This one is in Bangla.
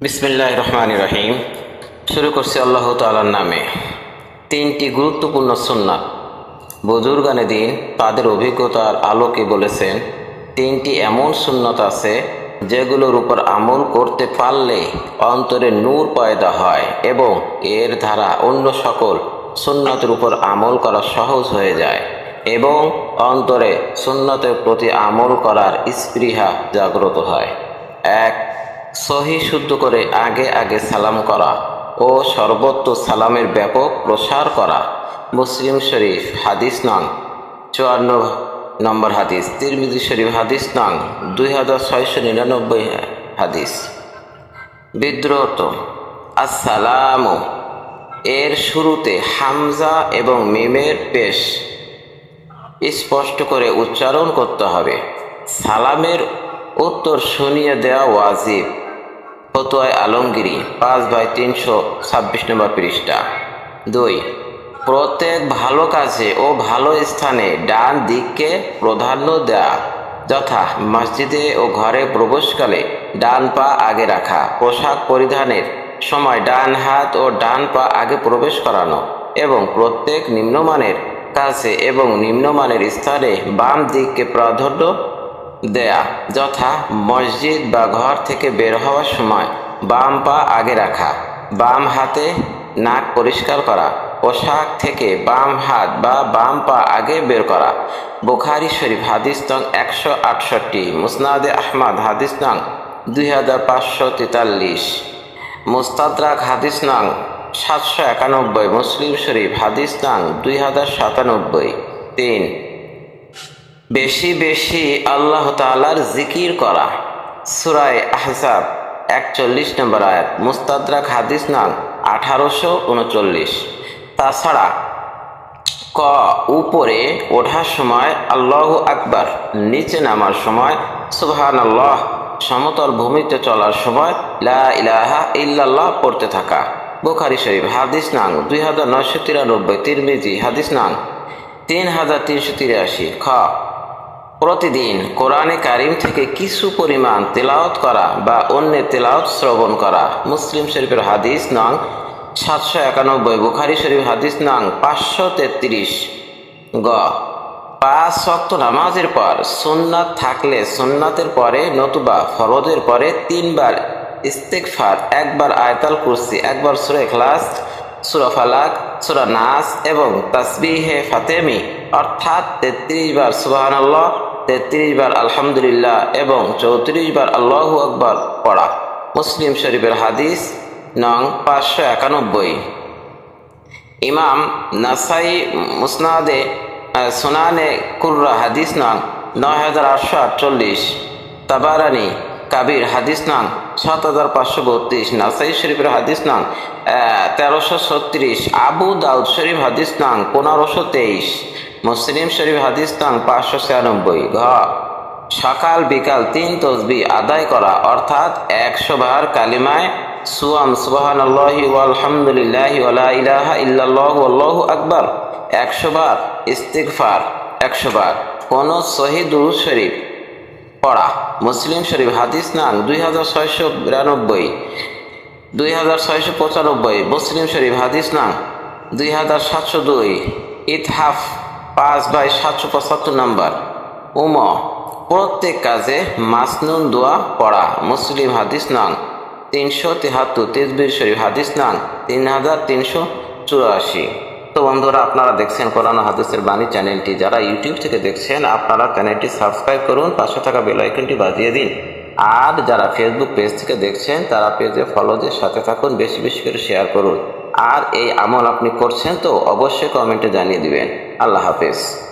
বিসমিল্লাহ রহমান রহিম শুরু করছি আল্লাহ তালার নামে। তিনটি গুরুত্বপূর্ণ সুন্নাত। বুজুর্গানে দিন তাদের অভিজ্ঞতার আলোকে বলেছেন, তিনটি এমন সুন্নত আছে যেগুলোর উপর আমল করতে পারলে অন্তরে নূর পয়দা হয় এবং এর ধারা অন্য সকল সুন্নতের উপর আমল করা সহজ হয়ে যায় এবং অন্তরে সুন্নতের প্রতি আমল করার স্পৃহা জাগ্রত হয়। এক সহি শুদ্ধ করে আগে আগে সালাম করা ও সর্বত্র সালামের ব্যাপক প্রসার করা। মুসলিম শরীফ হাদিস নং চুয়ান্ন নম্বর হাদিস, তিরমিজি শরীফ হাদিস নং দুই হাজার ছয়শো নিরানব্বই হাদিস। বিদ্রোহ আসসালাম। এর শুরুতে হামজা এবং মিমের পেশ স্পষ্ট করে উচ্চারণ করতে হবে। সালামের উত্তর শুনিয়ে দেওয়া ওয়াজিব। ফতোয়ায় আলমগিরি, পাঁচ বাই তিনশো ছাব্বিশ নম্বর পৃষ্ঠা। দুই, প্রত্যেক ভালো কাজে ও ভালো স্থানে ডান দিককে প্রাধান্য দেয়া, যথা মসজিদে ও ঘরে প্রবেশকালে ডান পা আগে রাখা, পোশাক পরিধানের সময় ডান হাত ও ডান পা আগে প্রবেশ করানো এবং প্রত্যেক নিম্নমানের কাছে এবং নিম্নমানের স্থানে বাম দিককে প্রাধান্য দেয়া, যথা মসজিদ বা ঘর থেকে বের হওয়ার সময় বাম পা আগে রাখা, বাম হাতে নাক পরিষ্কার করা, পোশাক থেকে বাম হাত বা বাম পা আগে বের করা। বুখারি শরীফ হাদিস নং একশো আটষট্টি, মুসনাদে আহমদ হাদিস নং দুই হাজার পাঁচশো তেতাল্লিশ। মুস্তাদরাক হাদিস নং সাতশো একানব্বই, মুসলিম শরীফ হাদিস নং দুই হাজার সাতানব্বই। তিন বেশি বেশি আল্লাহ তালার জিকির করা। সুরায় আহজাব একচল্লিশ নম্বর আয়াত, মুস্তাদরাক হাদিস নাং আঠারোশো উনচল্লিশ। তাছাড়া ক, উপরে ওঠার সময় আল্লাহ আকবার, নিচে নামার সময় সুবহান আল্লাহ সমতল ভূমিতে চলার সময় লা ইলাহা ইল্লাল্লাহ পড়তে থাকা। বুখারি শরীফ হাদিস নাং দুই হাজার নয়শো তিরানব্বই, তিরমিজি হাদিস নাং তিন হাজার তিনশো তিরাশি। খ প্রতিদিন কোরআনে কারিম থেকে কিছু পরিমাণ তেলাওত করা বা অন্যের তেলাওত শ্রবণ করা। মুসলিম শরীফের হাদিস নং সাতশো একানব্বই, বুখারি শরীফ হাদিস নং পাঁচশো তেত্রিশ। গ। পাঁচ শক্ত নামাজের পর সুন্নাত থাকলে সুন্নাতের পরে, নতুবা ফরজের পরে তিনবার ইস্তেকফার একবার আয়তাল কুরসি, একবার সুরে ক্লাস সুরা ফালাক, সুরা নাস এবং তাসবিহে ফাতেমি অর্থাৎ তেত্রিশ বার আল্লাহ তেত্রিশ বার আলহামদুলিল্লাহ এবং চৌত্রিশ বার আল্লাহু আকবর পড়া। মুসলিম শরীফের হাদিস নং পাঁচশো একানব্বই। ইমাম নাসাই মুসনাদে সোনানে কুর্রা হাদিস নং নয় হাজার আটশো আটচল্লিশ। তাবারানি কাবির হাদিস নং সাত হাজার পাঁচশো বত্রিশ। নাসাই শরীফের হাদিস নং তেরোশো ছত্রিশ। আবু দাউদ শরীফ হাদিস নং পনেরোশো তেইশ। মুসলিম শরীফ হাদিস নং পাঁচশো ছিয়ানব্বই, ঘ, সকাল বিকাল তিন তসবি আদায় করা, অর্থাৎ একশো বার কালিমায় সুয়াম সুবাহান আল্লাহি আলহামদুলিল্লাহ ওয়ালা ইলাহা ইল্লাল্লাহু আল্লাহু আকবার, একশো বার ইস্তিগফার, একশো বার। কোন শহীদ দুরুদ শরীফ পড়া, মুসলিম শরীফ হাদিস নাং দুই হাজার ছয়শো বিরানব্বই, দুই হাজার ছয়শো পঁচানব্বই, মুসলিম শরীফ হাদিস নাং দুই হাজার সাতশো দুই, ইতহাফ পাঁচ বাই সাতশো পঁচাত্তর নম্বর। উম, প্রত্যেক কাজে মাসনুন দোয়া পড়া। মুসলিম হাদিস নাং তিনশো তেহাত্তর, তেজবির শরীফ হাদিস নাং তিন হাজার তিনশো চুরাশি। তো বন্ধুরা, আপনারা দেখছেন কোরআন হাদিসের বাণী চ্যানেলটি। যারা ইউটিউব থেকে দেখছেন, আপনারা চ্যানেলটি সাবস্ক্রাইব করুন, পাশে থাকা বেল আইকনটি বাজিয়ে দিন। আর যারা ফেসবুক পেজ থেকে দেখছেন, তারা পেজে ফলোদের সাথে থাকুন, বেশি বেশি করে শেয়ার করুন। আর এই আমল আপনি করছেন তো অবশ্যই কমেন্টে জানিয়ে দিবেন। আল্লাহ হাফেজ।